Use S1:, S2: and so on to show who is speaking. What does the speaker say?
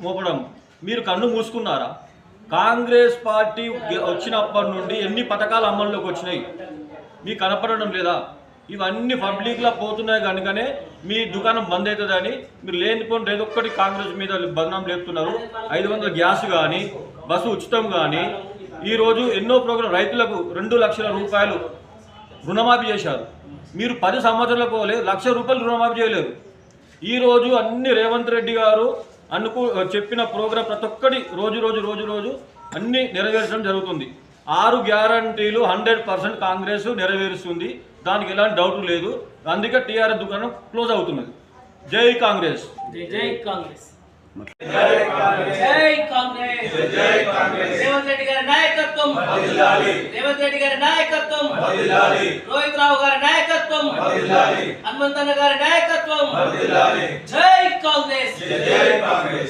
S1: మోపడం. మీరు కన్ను మూసుకున్నారా? కాంగ్రెస్ పార్టీ గె- వచ్చినప్పటి నుండి ఎన్ని పథకాలు అమల్లోకి వచ్చినాయి? మీకు కనపడడం లేదా? ఇవన్నీ పబ్లిక్లో పోతున్నాయి కనుకనే మీ దుకాణం బంద్ అవుతుందని మీరు లేనిపోయిన ఏదో ఒక్కటి కాంగ్రెస్ మీద బంధం లేపుతున్నారు. ఐదు వందల గ్యాస్ కానీ బస్సు ఉచితం కానీ ఈరోజు ఎన్నో ప్రోగ్రాం రైతులకు రెండు లక్షల రూపాయలు రుణమాఫీ చేశారు. మీరు పది సంవత్సరాల పోలే లక్ష రూపాయలు రుణమాఫీ చేయలేరు ఈ రోజు అన్ని రేవంత్ రెడ్డి గారు అనుకు చెప్పిన ప్రోగ్రాం ప్రతి ఒక్కటి రోజు రోజు రోజు రోజు అన్ని నెరవేర్చడం జరుగుతుంది. ఆరు గ్యారంటీలు హండ్రెడ్ పర్సెంట్ కాంగ్రెస్ నెరవేరుస్తుంది. దానికి ఎలాంటి డౌట్ లేదు. అందుకే టీఆర్ఎస్ దుకాణం క్లోజ్ అవుతున్నది. జై కాంగ్రెస్.
S2: జై కాంగ్రెస్. జై కాంగ్రెస్. జై కాంగ్రెస్. రేవంత్ రెడ్డి గారి నాయకత్వం. రేవంత్ రెడ్డి గారి నాయకత్వం. రోహిత్ రావు గారి నాయకత్వం. హనుమంతన్న గారి నాయకత్వం. జై కాంగ్రెస్.